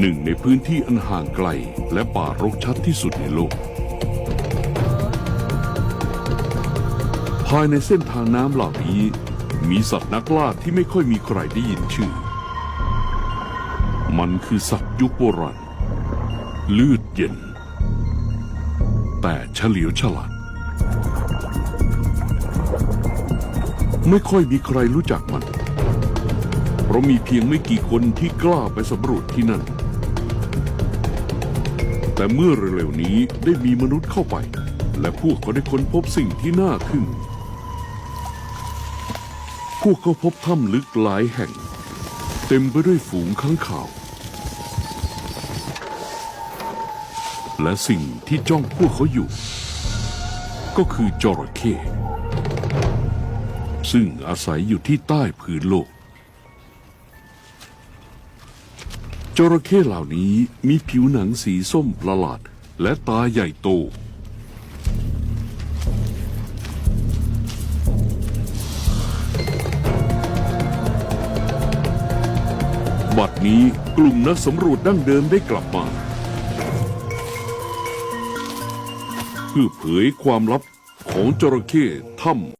หนึ่งในพื้นที่อันห่างไกล และป่ารกชัดที่สุดในโลก ภายในเส้นทางน้ำเหล่านี้ มีสัตว์นักล่าที่ไม่ค่อยมีใครได้ยินชื่อ มันคือสัตว์ยุคโบราณลืดเย็น แต่เฉลียวฉลาด ไม่ค่อยมีใครรู้จักมัน เพราะมีเพียงไม่กี่คนที่กล้าไปสำรวจที่นั่น แต่เมื่อเร็วๆนี้ได้มีมนุษย์เข้าไป และพวกเขาได้ค้นพบสิ่งที่น่าขึ้น พวกเขาพบถ้ำลึกหลายแห่ง เต็มไปด้วยฝูงข้างข่าว และสิ่งที่จ้องพวกเขาอยู่ ก็คือจระเข้ซึ่งอาศัยอยู่ที่ใต้ผืนโลก จระเข้เหล่านี้มีผิวหนังสีส้มประหลาด และตาใหญ่โต บัดนี้กลุ่มนักสำรวจดั้งเดิมได้กลับมา เพื่อเผยความลับของจระเข้ถ้ำ